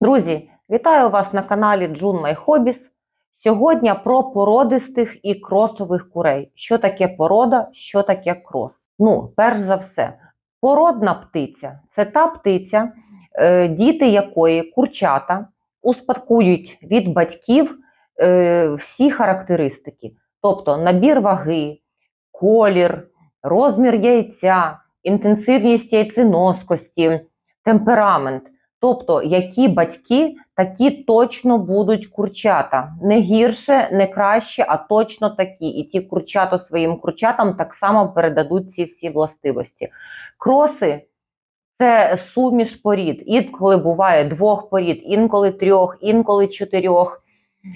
Друзі, вітаю вас на каналі Джун My Hobbies. Сьогодні про породистих і кросових курей. Що таке порода, що таке крос? Ну, перш за все, породна птиця це та птиця, е, діти якої курчата успадкують від батьків е, всі характеристики, тобто набір ваги, колір, розмір яйця, інтенсивність яйценоскості, темперамент. Тобто, які батьки, такі точно будуть курчата. Не гірше, не краще, а точно такі. І ті курчата своїм курчатам так само передадуть ці всі властивості. Кроси це суміш порід. Інколи буває двох порід, інколи трьох, інколи чотирьох.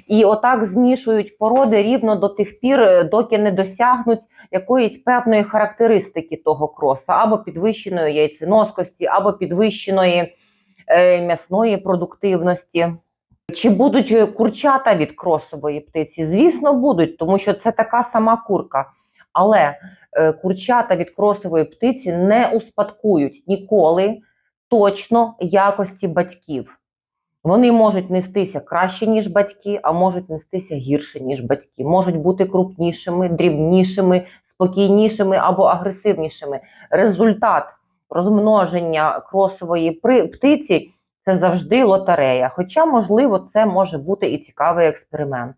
І отак змішують породи рівно до тих пір, е, доки не досягнуть якоїсь певної характеристики того кроса, або підвищеної яйценоскості, або підвищеної м'ясної продуктивності. Чи будуть е, курчата від кросової птиці? Звісно, будуть, тому що це така сама курка. Але е, курчата від кросової птиці не успадкують ніколи точно якості батьків. Вони можуть нестися краще, ніж батьки, а можуть нестися гірше, ніж батьки. Можуть бути крупнішими, дрібнішими, спокійнішими або агресивнішими. Результат розмноження кросової птиці це завжди лотерея. Хоча, можливо, це може бути і цікавий експеримент.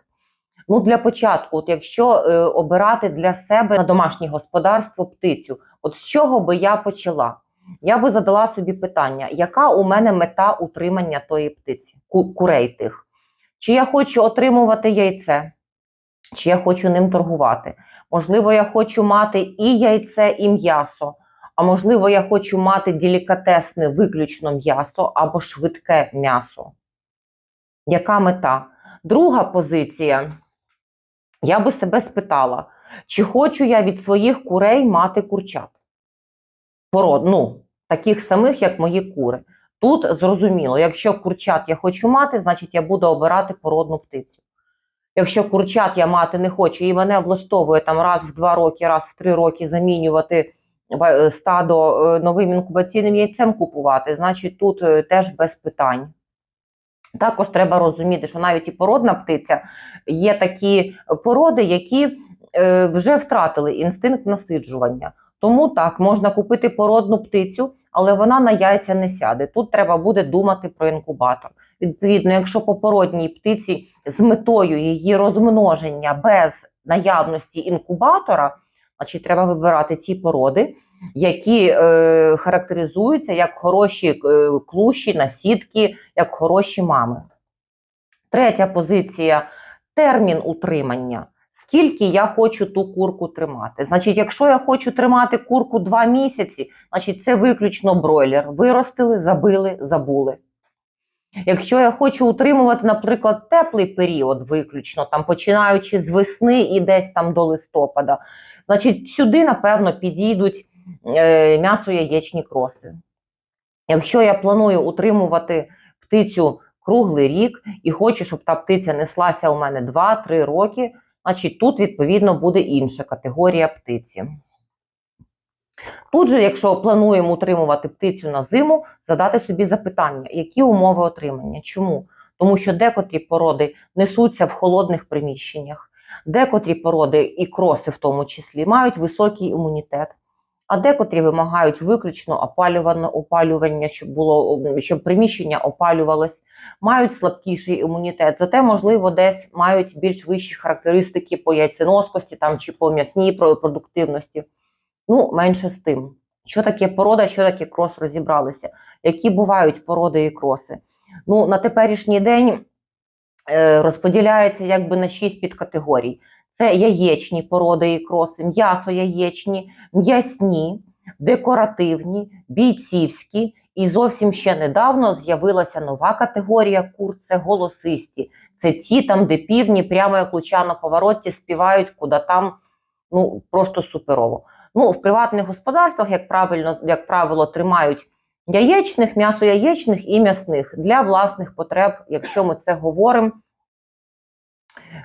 Ну, для початку, от якщо е, обирати для себе на домашнє господарство птицю, от з чого би я почала? Я би задала собі питання, яка у мене мета утримання тої птиці, ку- курей тих? Чи я хочу отримувати яйце, чи я хочу ним торгувати? Можливо, я хочу мати і яйце, і м'ясо. А можливо, я хочу мати делікатесне виключно м'ясо або швидке м'ясо. Яка мета? Друга позиція. Я би себе спитала, чи хочу я від своїх курей мати курчат? Пород, ну, таких самих, як мої кури. Тут зрозуміло, якщо курчат я хочу мати, значить я буду обирати породну птицю. Якщо курчат я мати не хочу, і мене влаштовує там раз в два роки, раз в три роки замінювати стадо е, новим інкубаційним яйцем купувати, значить тут е, теж без питань. Також треба розуміти, що навіть і породна птиця є такі породи, які е, вже втратили інстинкт насиджування. Тому так, можна купити породну птицю, але вона на яйця не сяде. Тут треба буде думати про інкубатор. Відповідно, якщо по породній птиці з метою її розмноження без наявності інкубатора, значить треба вибирати ті породи, які е, характеризуються як хороші е, клущі, насідки, як хороші мами. Третя позиція термін утримання. Скільки я хочу ту курку тримати? Значить, якщо я хочу тримати курку 2 місяці, значить це виключно бройлер. Виростили, забили, забули. Якщо я хочу утримувати, наприклад, теплий період, виключно, там починаючи з весни і десь там до листопада, значить сюди, напевно, підійдуть м'ясо-яєчні кроси. Якщо я планую утримувати птицю круглий рік і хочу, щоб та птиця неслася у мене 2-3 роки, значить тут, відповідно, буде інша категорія птиці. Тут же, якщо плануємо утримувати птицю на зиму, задати собі запитання, які умови отримання. Чому? Тому що декотрі породи несуться в холодних приміщеннях, декотрі породи, і кроси в тому числі, мають високий імунітет, а декотрі вимагають виключно опалювання, опалювання щоб, було, щоб приміщення опалювалось, мають слабкіший імунітет, зате, можливо, десь мають більш вищі характеристики по яйценоскості там, чи по м'ясній продуктивності. Ну, менше з тим. Що таке порода, що таке крос, розібралися. Які бувають породи і кроси? Ну, на теперішній день е, розподіляється якби на шість підкатегорій. Це яєчні породи і кроси, м'ясо яєчні, м'ясні, декоративні, бійцівські. І зовсім ще недавно з'явилася нова категорія кур це голосисті. Це ті там, де півні, прямо як луча на повороті, співають, куди там ну просто суперово. Ну, в приватних господарствах, як правильно, як правило, тримають яєчних, м'ясо яєчних і м'ясних для власних потреб, якщо ми це говоримо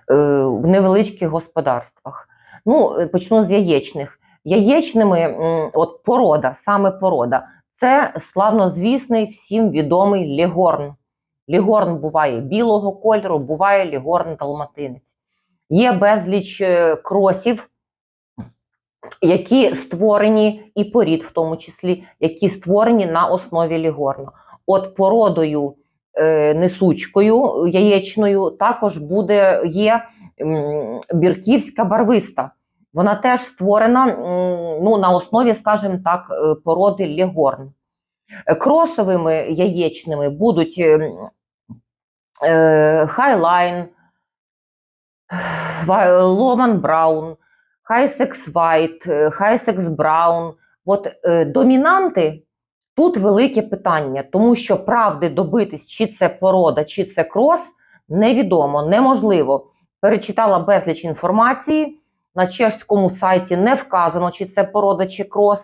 в невеличких господарствах. Ну, е, почну з яєчних. Яєчними, от порода, саме порода, це славнозвісний всім відомий легорн. Лігорн буває білого кольору, буває лігорн далматинець. Є безліч е, кросів, які створені, і порід в тому числі, які створені на основі лігорна. От породою е, несучкою яєчною також буде є бірківська барвиста. Вона теж створена ну, на основі, скажімо так, е, породи лігорн. Е, Кросовими яєчними будуть е, е, Хайлайн, Ломан Браун, Хайсекс Вайт, е, Хайсекс Браун. От е, домінанти тут велике питання, тому що правди добитись, чи це порода, чи це крос, невідомо, неможливо. Перечитала безліч інформації. На чешському сайті не вказано, чи це порода, чи крос.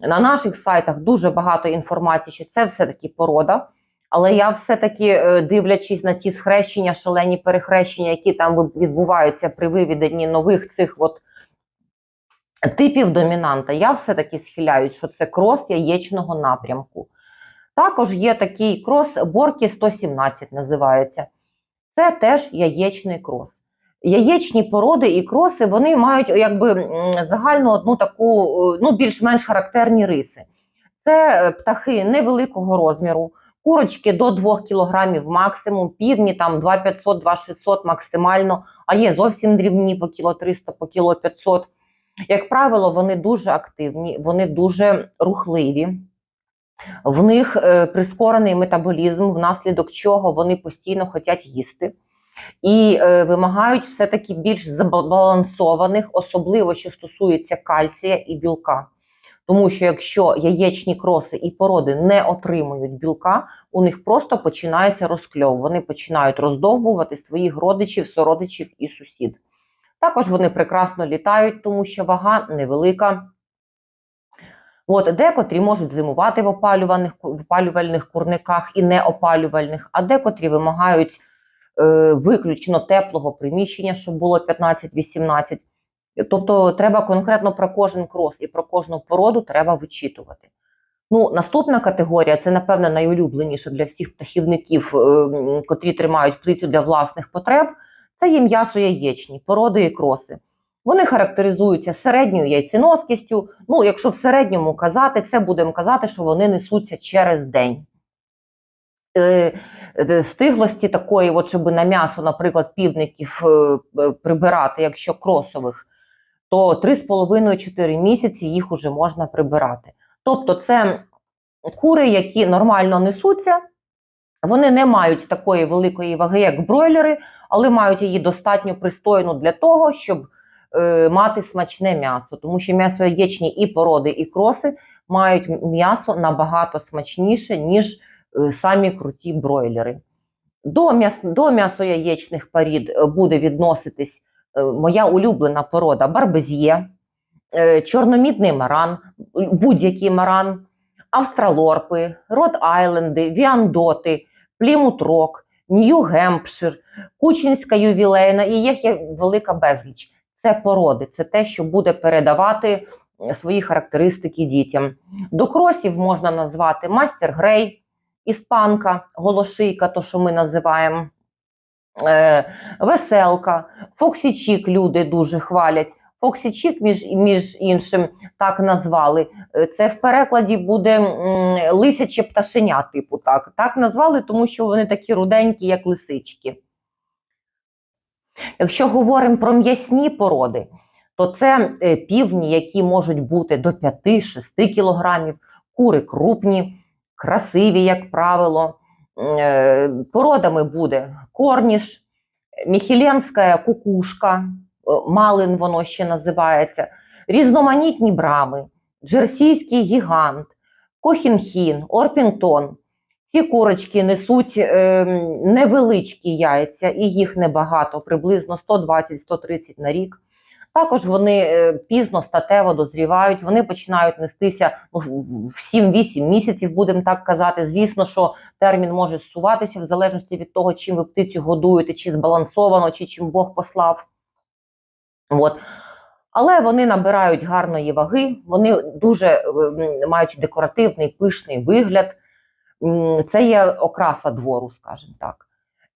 На наших сайтах дуже багато інформації, що це все-таки порода. Але я все-таки, е, дивлячись на ті схрещення, шалені перехрещення, які там відбуваються при виведенні нових цих от типів домінанта, я все-таки схиляюсь, що це крос яєчного напрямку. Також є такий крос Боркі 117 називається. Це теж яєчний крос. Яєчні породи і кроси вони мають якби загальну одну таку, ну більш-менш характерні риси. Це е, птахи невеликого розміру, курочки до 2 кг максимум, півні там 2500-2600 максимально, а є зовсім дрібні по кіло 300, по кіло 500. Як правило, вони дуже активні, вони дуже рухливі. В них е, прискорений метаболізм, внаслідок чого вони постійно хочуть їсти і е, вимагають все-таки більш збалансованих, особливо що стосується кальція і білка. Тому що якщо яєчні кроси і породи не отримують білка, у них просто починається розкльов. Вони починають роздовбувати своїх родичів, сородичів і сусід. Також вони прекрасно літають, тому що вага невелика. От, декотрі можуть зимувати в опалюваних, в опалювальних курниках і неопалювальних, а декотрі вимагають е, виключно теплого приміщення, щоб було 15-18. Тобто треба конкретно про кожен крос і про кожну породу треба вичитувати. Ну, наступна категорія це, напевне, найулюбленіша для всіх птахівників, е, котрі тримають птицю для власних потреб. Це є м'ясо яєчні, породи і кроси. Вони характеризуються середньою яйценоскістю. Ну, якщо в середньому казати, це будемо казати, що вони несуться через день. Е, е, стиглості такої, от, щоб на м'ясо, наприклад, півників е, прибирати, якщо кросових, то 3,5-4 місяці їх уже можна прибирати. Тобто, це кури, які нормально несуться, вони не мають такої великої ваги, як бройлери, але мають її достатньо пристойну для того, щоб е, мати смачне м'ясо. Тому що м'ясо яєчні і породи, і кроси мають м'ясо набагато смачніше, ніж е, самі круті бройлери. До, м'яс, до м'ясо-яєчних порід е, буде відноситись е, моя улюблена порода барбезє, е, чорномідний маран, будь-який маран, австралорпи, Рот-Айленди, Віандоти, Плімут-Рок, Нью-Гемпшир, Кучинська ювілейна і їх є велика безліч. Це породи, це те, що буде передавати е, свої характеристики дітям. До кросів можна назвати мастер Грей, іспанка, голошийка, то що ми називаємо. Е, веселка, Фоксічік люди дуже хвалять. Фоксічік, між, між іншим, так назвали. Е, Це в перекладі буде лисяче пташеня, типу так. Так назвали, тому що вони такі руденькі, як лисички. Якщо говоримо про м'ясні породи, то це е, півні, які можуть бути до 5-6 кілограмів, кури крупні, красиві, як правило. Е, Породами буде корніш, міхіленська кукушка, малин воно ще називається, різноманітні брами, джерсійський гігант, кохінхін, орпінгтон. Ці курочки несуть е, невеличкі яйця, і їх небагато, приблизно 120-130 на рік. Також вони е, пізно статево дозрівають, вони починають нестися ну, в 7-8 місяців, будемо так казати. Звісно, що термін може зсуватися в залежності від того, чим ви птицю годуєте, чи збалансовано, чи чим Бог послав. От. Але вони набирають гарної ваги, вони дуже е, мають декоративний пишний вигляд. це є окраса двору, скажімо так.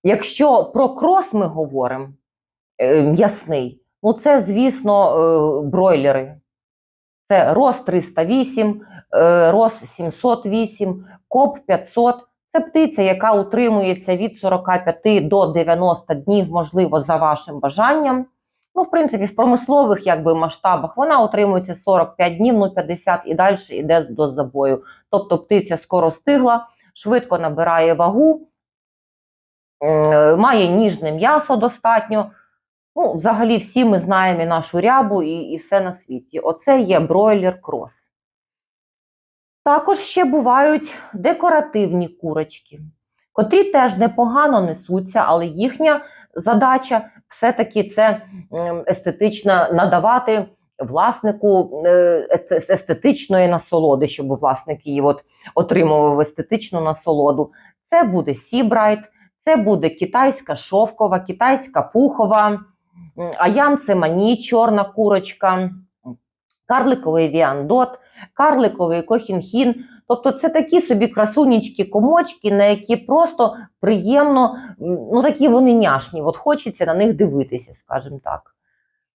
Якщо про крос ми говоримо, е, м'ясний, ну це, звісно, е, бройлери. Це РОС 308, е, РОС 708, КОП 500. Це птиця, яка утримується від 45 до 90 днів, можливо, за вашим бажанням. Ну, в принципі, в промислових якби, масштабах вона утримується 45 днів, ну 50 і далі йде до забою. Тобто птиця скоро стигла, швидко набирає вагу, має ніжне м'ясо достатньо. Ну, взагалі, всі ми знаємо і нашу рябу, і, і все на світі. Оце є бройлер крос. Також ще бувають декоративні курочки, котрі теж непогано несуться, але їхня задача все-таки це м, естетично надавати власнику е, естетичної насолоди, щоб власник її от отримував естетичну насолоду. Це буде сібрайт, це буде китайська шовкова, китайська пухова, аям це мані, чорна курочка, карликовий віандот, карликовий кохінхін. Тобто це такі собі красунічки комочки, на які просто приємно, ну такі вони няшні, от хочеться на них дивитися, скажімо так.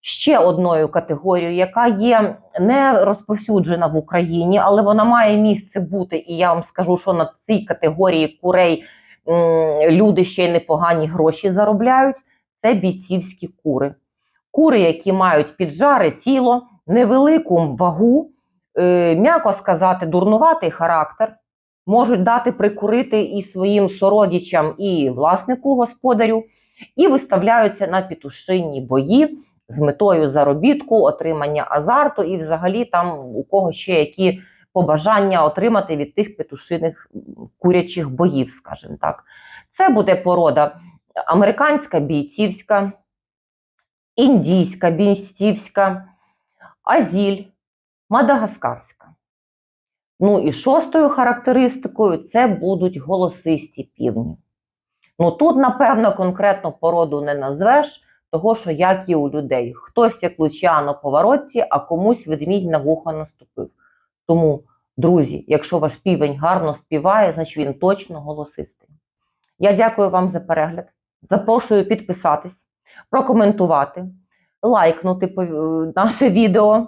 Ще одною категорією, яка є не розповсюджена в Україні, але вона має місце бути, і я вам скажу, що на цій категорії курей люди ще й непогані гроші заробляють. Це бійцівські кури. Кури, які мають піджаре тіло, невелику вагу, м'яко сказати, дурнуватий характер, можуть дати прикурити і своїм сородичам, і власнику господарю, і виставляються на петушинні бої з метою заробітку, отримання азарту, і взагалі там у кого ще які побажання отримати від тих петушиних курячих боїв, скажімо так. Це буде порода американська бійцівська, індійська бійцівська, азіль, мадагаскарська. Ну і шостою характеристикою це будуть голосисті півні. Ну тут, напевно, конкретно породу не назвеш, того, що як і у людей. Хтось як Лучіано поворотці, а комусь ведмідь на вухо наступив. Тому, друзі, якщо ваш півень гарно співає, значить він точно голосистий. Я дякую вам за перегляд. Запрошую підписатись, прокоментувати, лайкнути е, наше відео.